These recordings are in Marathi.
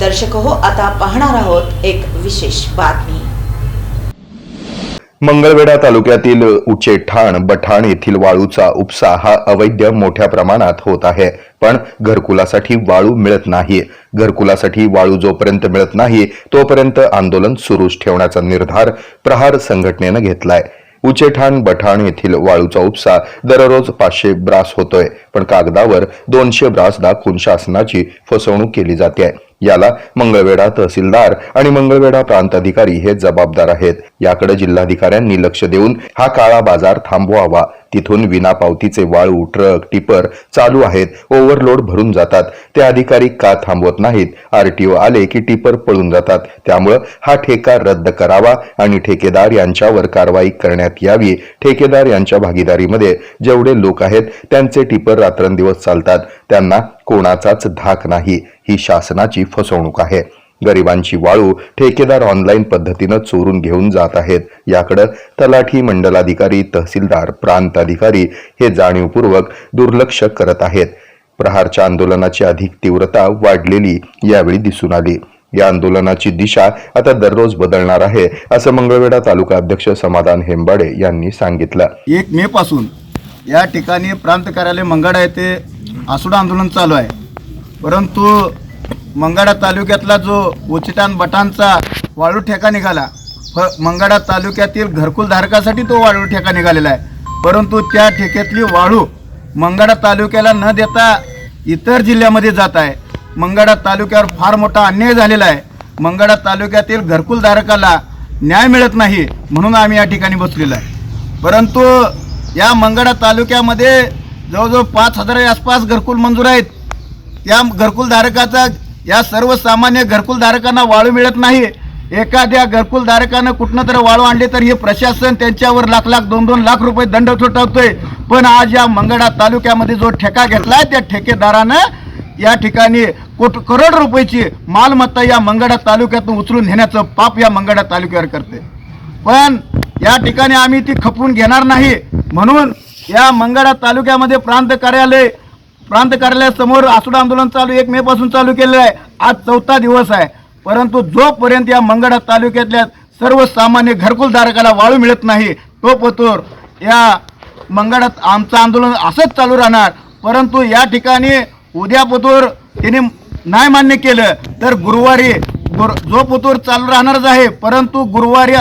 दर्शक हो आता पाहणार आहोत एक विशेष बातमी. मंगळवेढा तालुक्यातील उचेठाण बठाण येथील वाळूचा उपसा हा अवैध मोठ्या प्रमाणात होत आहे. पण घरकुलासाठी वाळू मिळत नाही. घरकुलासाठी वाळू जोपर्यंत मिळत नाही तोपर्यंत आंदोलन सुरूच ठेवण्याचा निर्धार प्रहार संघटनेनं घेतलाय. उचेठाण बठाण येथील वाळूचा उपसा दररोज पाचशे ब्रास होतोय पण कागदावर दोनशे ब्रास दाखवून शासनाची फसवणूक केली जाते. याला मंगळवेढा तहसीलदार आणि मंगळवेढा प्रांत अधिकारी हे जबाबदार आहेत. याकडे जिल्हाधिकाऱ्यांनी लक्ष देऊन हा काळा बाजार थांबवावा. तिथून विनापावतीचे वाळू ट्रक टिपर चालू आहेत. ओव्हरलोड भरून जातात. ते अधिकारी का थांबवत नाहीत? आरटीओ आले की टिपर पळून जातात. त्यामुळं हा ठेका रद्द करावा आणि ठेकेदार यांच्यावर कारवाई करण्यात यावी. ठेकेदार यांच्या भागीदारीमध्ये जेवढे लोक आहेत त्यांचे टिपर रात्रंदिवस चालतात. त्यांना कोणाचाच धाक नाही. ही शासनाची फसवणूक आहे. गरिबांची वाळू ठेकेदार ऑनलाईन पद्धतीनं चोरून घेऊन जात आहेत. याकडे तलाठी मंडलाधिकारी तहसीलदार प्रांत अधिकारी हे जाणीवपूर्वक दुर्लक्ष करत आहेत. प्रहारच्या आंदोलनाची अधिक तीव्रता वाढलेली यावेळी दिसून आली. या आंदोलनाची दिशा आता दररोज बदलणार आहे असं मंगळवेढा तालुका अध्यक्ष समाधान हेंबाडे यांनी सांगितलं. एक मे पासून या ठिकाणी प्रांत कार्यालय मंगाडा येथे आसुडा आंदोलन चालू आहे. परंतु मंगाडा तालुक्यातला जो उचितान बटांचा वाळू ठेका निघाला फ मंगाडा तालुक्यातील घरकुलधारकासाठी तो वाळू ठेका निघालेला आहे. परंतु त्या ठेक्यातली वाळू मंगाडा तालुक्याला न देता इतर जिल्ह्यामध्ये जात आहे. मंगाडा तालुक्यावर फार मोठा अन्याय झालेला आहे. मंगाडा तालुक्यातील घरकुलधारकाला न्याय मिळत नाही म्हणून आम्ही या ठिकाणी बसलेलो आहे. परंतु या मंगळा तालुक्यामध्ये जवळजवळ पाच हजाराच्या आसपास घरकुल मंजूर आहेत. या घरकुलधारकाचा या सर्वसामान्य घरकुलधारकांना वाळू मिळत नाही. एखाद्या घरकुलधारकानं कुठनं तर वाळू आणले तर हे प्रशासन त्यांच्यावर लाख लाख दोन दोन लाख रुपये दंड ठोठावतोय. पण आज या मंगळा तालुक्यामध्ये जो ठेका घेतलाय त्या ठेकेदारानं या ठिकाणी कोट करोड रुपयाची मालमत्ता या मंगळा तालुक्यातून उचलून नेण्याचं पाप या मंगळा तालुक्यावर करते पण या ठिकाणी आम्ही ती खपवून घेणार नाही. म्हणून या मंगळा तालुक्यामध्ये प्रांत कार्यालय प्रांत कार्यालयासमोर आसुडा आंदोलन चालू एक मे पासून चालू केलेलं आहे. आज चौथा दिवस आहे. परंतु जोपर्यंत या मंगळा तालुक्यातल्या सर्वसामान्य घरकुलधारकाला वाळू मिळत नाही तो पतोर या मंगळात आमचं आंदोलन असंच चालू राहणार. परंतु या ठिकाणी उद्या पतोर त्यांनी नाही मान्य केलं तर गुरुवारी गुर जो पुतूर चालू राहणारच आहे. परंतु गुरुवारी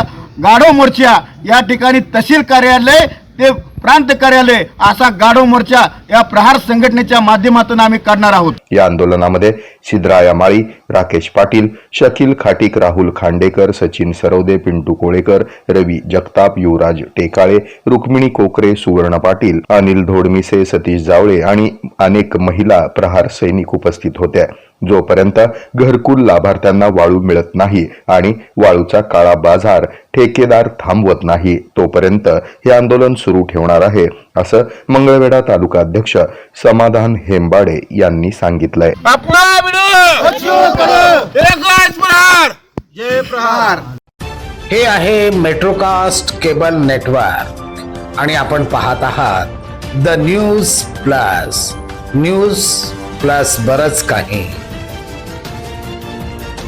गाढव मोर्चा या ठिकाणी तहसील कार्यालय ते प्रांत कार्यालय असा गाढव मोर्चा या प्रहार संघटनेच्या माध्यमातून आम्ही काढणार आहोत. या आंदोलनामध्ये सिद्धराया माळी राकेश पाटील शकील खाटीक राहुल खांडेकर सचिन सरवदे पिंटू कोळेकर रवी जगताप युवराज टेकाळे रुक्मिणी कोकरे सुवर्ण पाटील अनिल धोडमिसे सतीश जावळे आणि अनेक महिला प्रहार सैनिक उपस्थित होत्या. जोपर्यंत घरकुल लाभार्थ्यांना वाळू मिळत नाही आणि वाळूचा काळा बाजार ठेकेदार थांबवत नाही तोपर्यंत हे आंदोलन सुरू ठेवणार आहे असं मंगळवेढा तालुका अध्यक्ष समाधान हेंबाडे यांनी सांगितलंय. हे आहे मेट्रोकास्ट केबल नेटवर्क आणि आपण पाहत आहात the news plus news plus बरच काही.